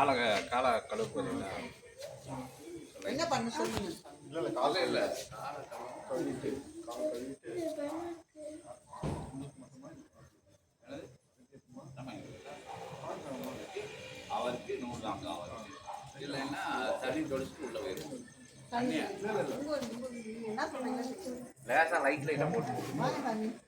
கால கால கழுவு என்ன பண்ண சொல்லுங்க இல்லை இல்லை காலை இல்லை கழுவிட்டு காலை கழுவிட்டு அவருக்கு நூறு தாங்க அவருக்கு இல்லைன்னா தண்ணி தொலைச்சிட்டு உள்ள போயிடும் லேசா லைட் லைட்டா போட்டு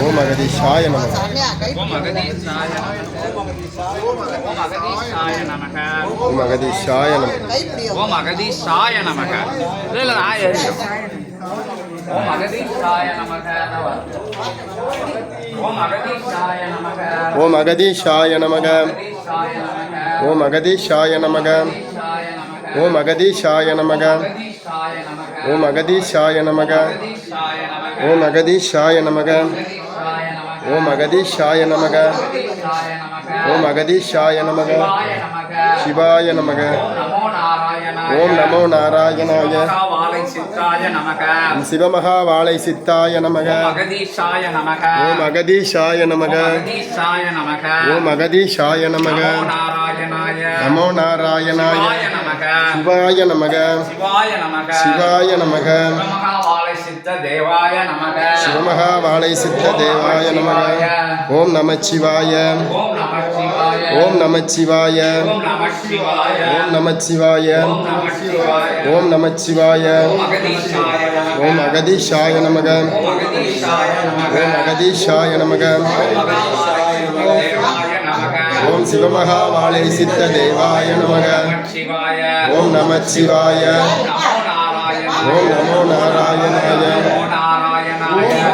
ஓம் அகதீஷாய நமக ஓம் அகதீஷாய நமக ஓம் அகதீஷாய நமக இல்ல இல்ல நான் ஓம் அகதீஷாய நமக ஓம் அகதீஷாய நமக ஓம் அகதீஷாய நமக ஓம் அகதீஷாய நமக ஓம் அகதீஷாய நமக ஓம் அகதீஷாய நமக ஓம் அகதீஷாய நமக. ஓம் அகதீஷாய நமக. சிவாய நமக. ஓம் நமோ நாராயணாய. வாழை சித்தாய நமக சிவமகா வாழை சித்தாய நமக. ஓம் அகதீஷாய நமக. ஓம் அகதீஷாய நமக. நமோ நாராயணாய நமோ நாராயணாய. சிவாய நமக. சிவாய நமக. சித்த தேவாய நமக சிவமகா வாழை சித்த தேவாய நமக ஓம் நமச்சிவாய ஓம் நம சிவாய ஓம் நமச்சிவாய ஓம் நம சிவாய ஓம் நமச்சிவாய ஓம் நம சிவாய ஓம் நமச்சிவாய ஓம் அகதீஷாய நமக ஓம் அகதீஷாய நமக ஓம் சிவமகா வாழை சித்த தேவாய நமக ஓம் நமச்சிவாய ఓం నమో నారాయణాయ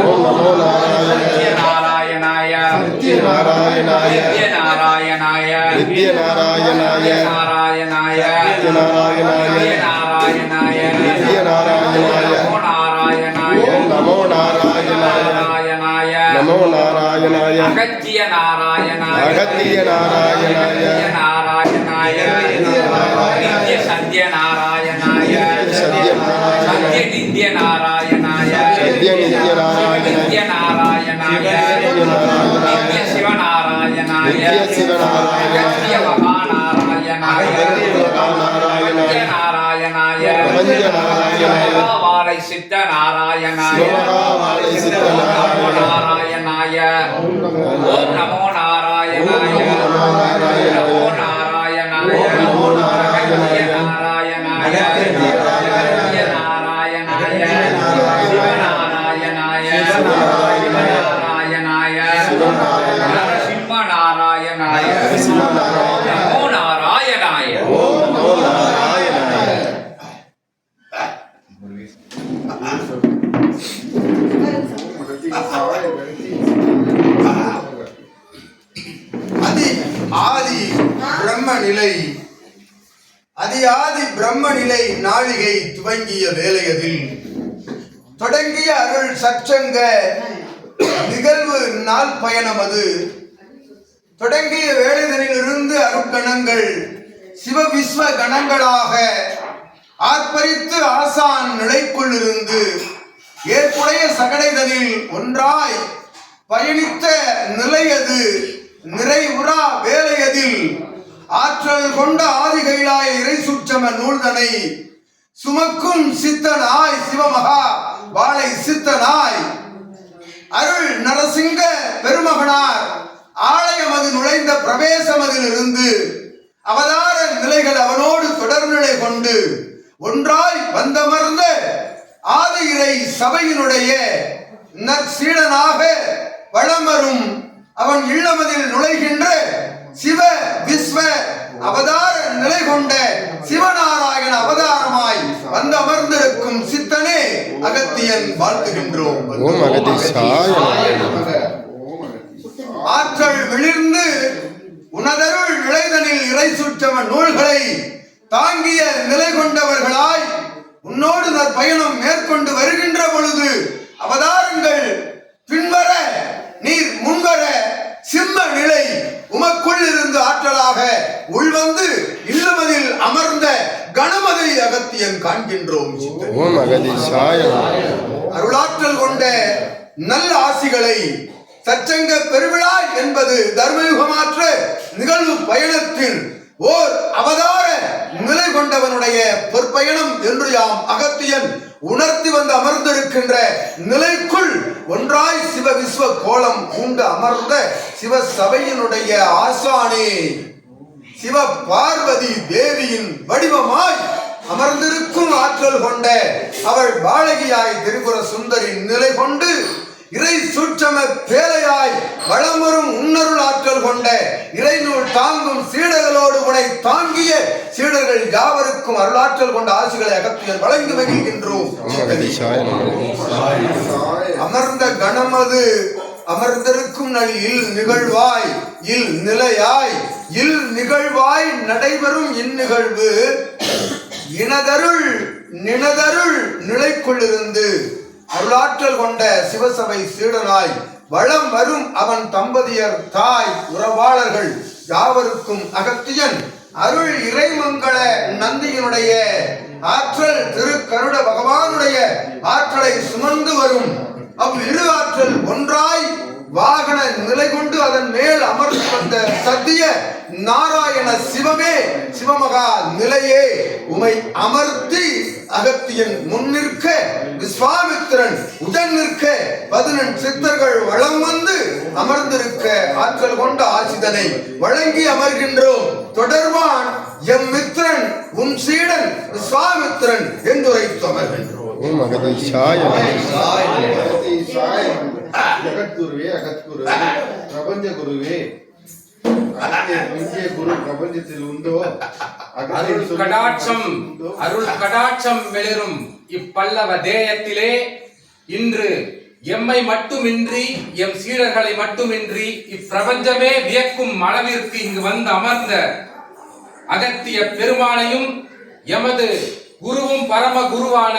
ఓం నమో నారాయణాయ. సత్యనారాయణాయ. నారాయణాయ నిత్యనారాయణాయ. నారాయణాయ నిత్యనారాయణాయ నారాయణాయ నిత్యనారాయణాయ. ఓం నమో నారాయణాయ నమో నారాయణాయ. నారాయణాయ నారాయణాయ நித்ய நாராயணாய நித்ய நித்ய நாராயணாய நித்ய நாராயணாய நித்ய சிவநாராயணாய நித்ய சிவநாராயணாய அகத்திய மகாநாராயணாய நாராயணாய நித்ய நாராயணாய பிரபஞ்ச நாராயணாய வாழை சித்த நாராயணாய சிவமகா வாழை சித்த நாராயண நாராயணாய ஓம் நமோ நாராயணாய நமோ நாராயணாய துவங்கிய வேலையதில் தொடங்கிய அருள் சச்சங்க நிகழ்வு நாள் பயணம் அது. தொடங்கிய வேலைதனிலிருந்து அருட்கணங்கள் சிவ விஸ்வ கணங்களாக ஆர்ப்பரித்து ஆசான் நிலைக்குள்ளிருந்து ஏற்புடைய சகடைதனில் ஒன்றாய் பயணித்த நிலையது நிறைவுறா வேலையதில் ஆற்றல் கொண்ட ஆதிகைலாய இறை சுற்றம நூல்தனை சுமக்கும் சித்தனாய் சிவமகா வாழை சித்தனாய். அருள் நரசிங்க பெருமகனார் ஆலயமது நுழைந்த பிரவேசமதிலிருந்து அவதார நிலைகள் அவனோடு தொடர்நிலை கொண்டு ஒன்றாய் வந்தமர்ந்த ஆதி இறை சபையினுடைய நற்சீடனாக வளம் வரும் அவன் இல்லமதில் நுழைகின்ற சிவ விஸ்வ அவதார நிலை கொண்ட சிவநாராயண அவதார வந்து அமர்ந்திருக்கும் சித்தனே அகத்தியன் வாழ்த்துகின்றோம். ஓம் ஆற்றல் விளிர்ந்து உனதருள் நிலைதனில் இறை சுற்றம நூல்களை தாங்கிய நிலை கொண்டவர்களாய் உன்னோடு நற்பயணம் மேற்கொண்டு வருகின்ற பொழுது அவதாரங்கள் பின்வர நீர் முன்வர சிம்ம நிலை உமக்குள் இருந்து ஆற்றலாக உள்வந்து இல்லமதில் அமர்ந்த கணமதை அகத்தியன் காண்கின்றோம். ஓம் அருளாற்றல் கொண்ட நல்ல ஆசிகளை சச்சங்க பெருவிழா என்பது தர்மயுகமாற்ற நிகழ்வு பயணத்தில் ஓர் அவதார நிலை கொண்டவனுடைய பொற்பயணம் என்று யாம் அகத்தியன் உணர்த்தி வந்து அமர்ந்திருக்கின்ற நிலைக்குள் ஒன்றாய் சிவ விஸ்வ கோலம் பூண்டு அமர்ந்த சிவ சபையினுடைய ஆசானே சிவ பார்வதி தேவியின் வடிவமாய் அமர்ந்திருக்கும் ஆற்றல் கொண்ட அவள் பாலகியாய் திரிபுர சுந்தரி நிலை கொண்டு இறை சூட்சம பேலையாய் வளம் வரும் உன்னருள் ஆற்றல் கொண்ட இறைநூல் தாங்கும் சீடர்களோடு உனை தாங்கிய சீடர்கள் யாவருக்கும் அருளாற்றல் கொண்ட ஆசிகளை அகத்தியல் வழங்கி மகிழ்கின்றோம். அமர்ந்த கணமது அமர்ந்திருக்கும் நல் நிகழ்வாய். இல் நிலையாய். இல் நிகழ்வாய் நடைபெறும் இந்நிகழ்வு. இனதருள் நினதருள் நிலைக்குள்ளிருந்து அருளாற்றல் கொண்ட சிவசபை சீடனாய் வளம் வரும் அவன் தம்பதியர் தாய் உறவாளர்கள் யாவருக்கும் அகத்தியன் அருள் இறைமங்கள நந்தியினுடைய ஆற்றல் திருக்கருட பகவானுடைய ஆற்றலை சுமந்து வரும். அவ் இரு ஆற்றல் ஒன்றாய் வாகன நிலை கொண்டு அதன் மேல் அமர்ந்து வந்த சத்திய நாராயண சிவமே சிவமகா நிலையே உமை அமர்த்தி அகத்தியன் முன்னிற்க விஸ்வாமித்திரன் உடன் நிற்க பதினெண் சித்தர்கள் வளம் வந்து அமர்ந்திருக்க ஆற்றல் கொண்ட ஆசிதனை வழங்கி அமர்கின்றோம். தொடர்பான் எம் மித்திரன் உன் சீடன் விஸ்வாமித்திரன் என்றுரைத்து அமர்கின்றோம். அகத்தீசாய ஜகத்குருவே அகத்குருவே பிரபஞ்ச குருவே. இந்திய குரு பிரபஞ்சத்தில் உண்டோ? அருள் கடாட்சம்? அருள் கடாட்சம் வெளிரும் இப்பல்லவ தேயத்திலே. இன்று எம்மை மட்டுமின்றி எம் சீடர்களை மட்டுமின்றி இப்பிரபஞ்சமே வியக்கும் அளவிற்கு இங்கு வந்து அமர்ந்த அகத்திய பெருமானையும் எமது குருவும் பரம குருவான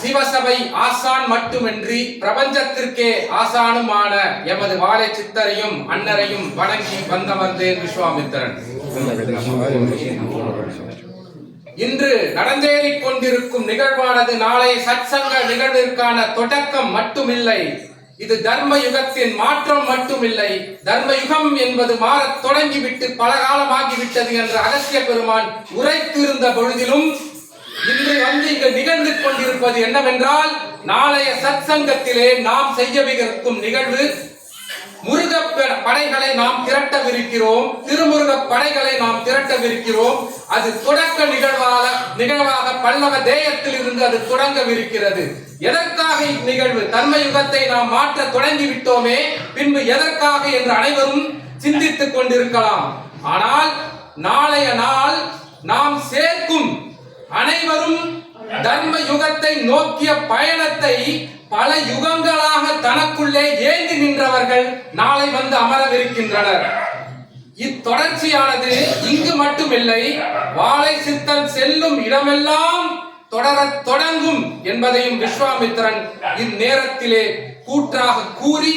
சிவசபை ஆசான் மட்டுமின்றி பிரபஞ்சத்திற்கே ஆசானுமான எமது வாழை சித்தரையும் அன்னரையும் வணங்கி வந்தமர்ந்தேன் விஸ்வாமித்திரன். இன்று நடந்தேறிக் கொண்டிருக்கும் நிகழ்வானது நாளை சத்சங்க நிகழ்விற்கான தொடக்கம் மட்டுமில்லை. இது தர்ம யுகத்தின் மாற்றம் மட்டுமில்லை. தர்ம யுகம் என்பது மாறத் தொடங்கிவிட்டு பல காலமாகிவிட்டது என்று அகஸ்திய பெருமான் உரைத்திருந்த பொழுதிலும் இன்று வந்து இங்கு நிகழ்ந்து கொண்டிருப்பது என்னவென்றால் நாளைய சத்சங்கத்திலே நாம் செய்யவிருக்கும் நிகழ்வு முருக படைகளை நாம் திரட்டவிருக்கிறோம் திருமுருக படைகளை நாம் திரட்டவிருக்கிறோம். அது தொடக்க நிகழ்வாக நிகழ்வாக பல்லவ தேயத்தில் இருந்து அது தொடங்கவிருக்கிறது. எதற்காக இந்நிகழ்வு? தன்ம யுகத்தை நாம் மாற்ற தொடங்கி விட்டோமே பின்பு எதற்காக என்று அனைவரும் சிந்தித்துக் கொண்டிருக்கலாம். ஆனால் நாளைய நாள் நாம் சேர்க்கும் அனைவரும் தர்ம யுகத்தை நோக்கிய பயணத்தை பல யுகங்களாக தனக்குள்ளே ஏந்தி நின்றவர்கள் நாளை வந்து அமரவிருக்கின்றனர். இத்தொடர்ச்சியானது இங்கு மட்டுமில்லை வாழை சித்தன் செல்லும் இடமெல்லாம் தொடரத் தொடங்கும் என்பதையும் விஸ்வாமித்திரன் இந்நேரத்திலே கூற்றாக கூறி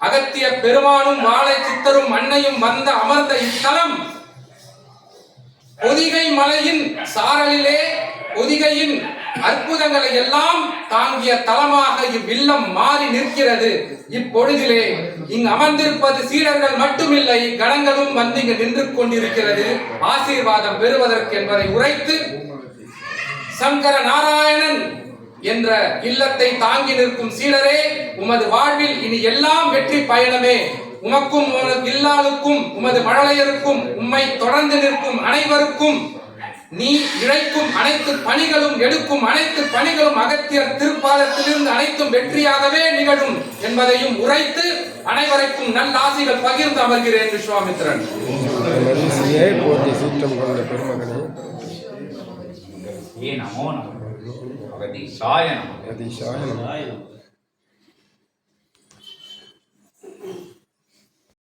அகத்திய பெருமானும் வாழை சித்தரும் அன்னையும் வந்த அமர்ந்த இத்தலம் பொதிகை மலையின் சாரலிலே பொதிகையின் அற்புதங்களை எல்லாம் தாங்கிய தலமாக இவ்வில்லம் மாறி நிற்கிறது. இப்பொழுதிலே இங்கு அமர்ந்திருப்பது சீடர்கள் மட்டுமில்லை கணங்களும் வந்து இங்கு நின்று கொண்டிருக்கிறது. ஆசீர்வாதம் பெறுவதற்கு என்பதை உரைத்து சங்கர நாராயணன் என்ற இல்லத்தை தாங்கி நிற்கும் சீடரே உமது வாழ்வில் இனி எல்லாம் வெற்றி பயணமே. உமக்கும் இல்லாளுக்கும் உமது மழலையருக்கும் உம்மை தொடர்ந்து நிற்கும் அனைவருக்கும் நீ இழைக்கும் அனைத்து பணிகளும் எடுக்கும் அனைத்து பணிகளும் அகத்தியர் திருப்பாதத்திலிருந்து அனைத்தும் வெற்றியாகவே நிகழும் என்பதையும் உரைத்து அனைவருக்கும் நல்லாசிகள் பகிர்ந்து அமர்கிறேன் விஸ்வாமித்திரன் நமோ நம. அதிசாய நம.